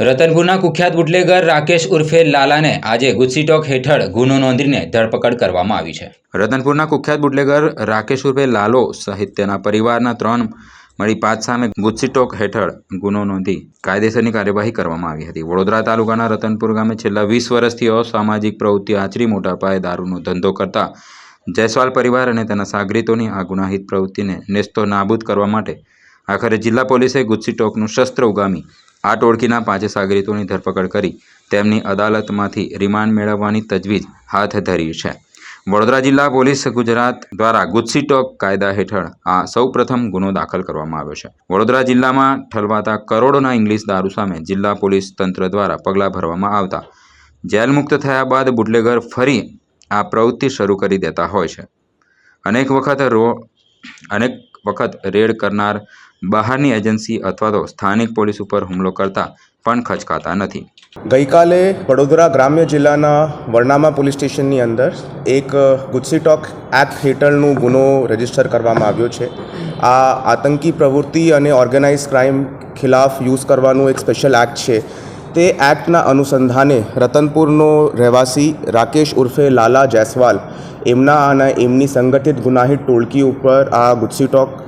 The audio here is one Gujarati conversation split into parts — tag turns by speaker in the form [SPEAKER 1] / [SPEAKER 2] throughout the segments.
[SPEAKER 1] રતનપુરના કુખ્યાત બુટલેગર રાકેશ ઉર્ફે લાલાને આજે ગુજસીટોક હેઠળ ગુનો નોંધીને ધરપકડ કરવામાં આવી છે. રતનપુરના કુખ્યાત બુટલેગર રાકેશ ઉર્ફે લાલો સહિત તેના પરિવારના ત્રણ મળી પાંચ સામે ગુજસીટોક હેઠળ ગુનો નોંધી કાયદેસરની કાર્યવાહી કરવામાં આવી હતી. વડોદરા તાલુકાના રતનપુર ગામે છેલ્લા વીસ વર્ષથી અસામાજિક પ્રવૃત્તિ આચરી મોટા પાયે દારૂનો ધંધો કરતા જયસ્વાલ પરિવાર અને તેના સાગરીતોની આ ગુનાહિત પ્રવૃત્તિને નેસ્તો નાબૂદ કરવા માટે આખરે જિલ્લા પોલીસે ગુજસીટોકનું શસ્ત્ર ઉગામી આ ટોળકીના પાંચે સાગરીતોની ધરપકડ કરી તેમની અદાલતમાંથી રિમાન્ડ મેળવવાની તજવીજ હાથ ધરી છે. વડોદરા જિલ્લા પોલીસ ગુજરાત દ્વારા ગુસ્સીટોક કાયદા હેઠળ આ સૌપ્રથમ ગુનો દાખલ કરવામાં આવ્યો છે. વડોદરા જિલ્લામાં ઠલવાતા કરોડોના ઇંગ્લિશ દારૂ સામે જિલ્લા પોલીસ તંત્ર દ્વારા પગલાં ભરવામાં આવતા. જેલમુક્ત થયા બાદ બુટલેગર ફરી આ પ્રવૃત્તિ શરૂ કરી દેતા હોય છે. અનેક વખત રો, અનેક વખત રેડ કરનાર બહારની એજન્સી અથવા તો સ્થાનિક પોલીસ ઉપર હુમલો કરતા પણ ખચકાતા નથી.
[SPEAKER 2] ગઈકાલે વડોદરા ગ્રામ્ય જિલ્લાના વરનામા પોલીસ સ્ટેશનની અંદર એક ગુસ્સીટોક એક્ટ હેઠળનું ગુનો રજિસ્ટર કરવામાં આવ્યો છે. આ આતંકી પ્રવૃત્તિ અને ઓર્ગેનાઇઝ ક્રાઇમ ખિલાફ યુઝ કરવાનું એક સ્પેશિયલ એક્ટ છે. તે એક્ટના અનુસંધાને રતનપુરનો રહેવાસી રાકેશ ઉર્ફે લાલા જયસ્વાલ એમના અને એમની સંગઠિત ગુનાહિત ટોળકી ઉપર આ ગુસ્સીટોક અ,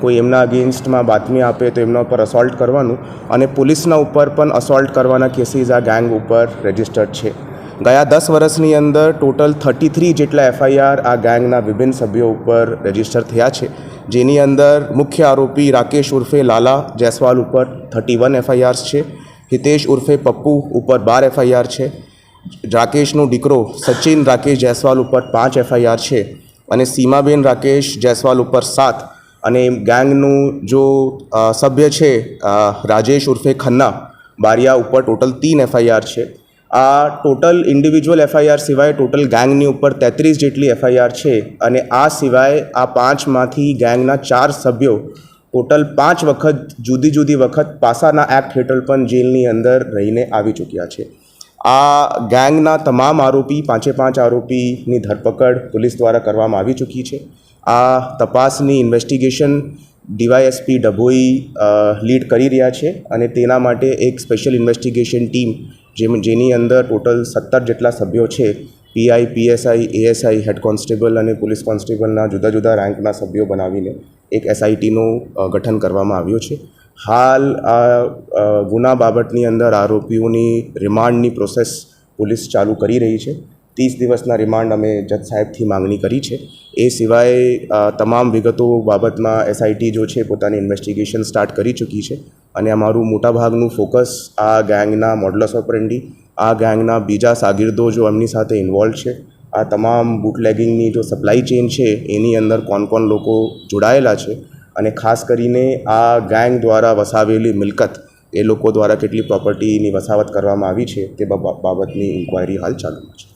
[SPEAKER 2] કોઈ એમના અગેન્સ્ટમાં બાતમી આપે તો એમના ઉપર અસોલ્ટ કરવાનું અને પોલીસના ઉપર પણ અસોલ્ટ કરવાના કેસીસ આ ગેંગ ઉપર રજિસ્ટર્ડ છે. ગયા દસ વર્ષની અંદર ટોટલ થર્ટી થ્રી જેટલા એફઆઈઆર આ ગેંગના વિભિન્ન સભ્યો ઉપર રજિસ્ટર થયા છે. જેની અંદર મુખ્ય આરોપી રાકેશ ઉર્ફે લાલા જયસ્વાલ ઉપર થર્ટી વન એફઆઈઆર્સ છે. હિતેશ ઉર્ફે પપ્પુ ઉપર બાર એફઆઈઆર છે. રાકેશનો દીકરો સચિન રાકેશ જયસ્વાલ ઉપર પાંચ એફઆઈઆર છે. અને સીમાબેન રાકેશ જયસ્વાલ ઉપર સાત અને ગેંગનું જો સભ્ય છે રાજેશ ઉર્ફે ખન્ના, બારિયા ઉપર ટોટલ તીન એફઆઈઆર છે. આ ટોટલ ઇન્ડિવિજ્યુઅલ એફઆઈઆર સિવાય ટોટલ ગેંગની ઉપર તેત્રીસ જેટલી એફઆઈઆર છે અને આ સિવાય આ પાંચમાંથી ગેંગના ચાર સભ્યો ટોટલ પાંચ વખત, જુદી જુદી વખત પાસાના એક્ટ હેઠળ પણ જેલની અંદર રહીને આવી ચૂક્યા છે. આ ગેંગના તમામ આરોપી, પાંચે પાંચ આરોપીની ધરપકડ પોલીસ દ્વારા કરવામાં આવી ચૂકી છે. આ તપાસની ઇન્વેસ્ટિગેશન ડીવાયએસપી ડભોઈ લીડ કરી રહ્યા છે અને તેના માટે એક સ્પેશિયલ ઇન્વેસ્ટિગેશન ટીમ જેમ, જેની અંદર ટોટલ સત્તર જેટલા સભ્યો છે, PI, PSI, ASI, head constable અને પોલીસ કોન્સ્ટેબલના જુદા જુદા રેન્કના સભ્યો બનાવીને એક એસઆઈટીનું ગઠન કરવામાં આવ્યું છે. હાલ આ ગુના બાબતની અંદર આરોપીઓની રિમાન્ડની પ્રોસેસ પોલીસ ચાલુ કરી રહી છે. ત્રીસ દિવસના રિમાન્ડ અમે જજ સાહેબથી માંગણી કરી છે. એ સિવાય તમામ વિગતો બાબતમાં એસઆઈટી જો છે પોતાની ઇન્વેસ્ટિગેશન સ્ટાર્ટ કરી ચૂકી છે અને અમારું મોટાભાગનું ફોકસ આ ગેંગના મોડલસ ઓપરેન્ડી આ ગેંગના બીજા સાગીરદો જો એમની સાથે ઇન્વોલ્વ છે, આ તમામ બુટલેગિંગની જો સપ્લાય ચેઇન છે, એની અંદર કોણ કોણ લોકો જોડાયેલા છે અને ખાસ કરીને આ ગેંગ દ્વારા વસાવેલી મિલકત એ લોકો દ્વારા કેટલી પ્રોપર્ટીની વસાવત કરવામાં આવી છે તે બાબતની ઇન્ક્વાયરી હાલ ચાલુમાં છે.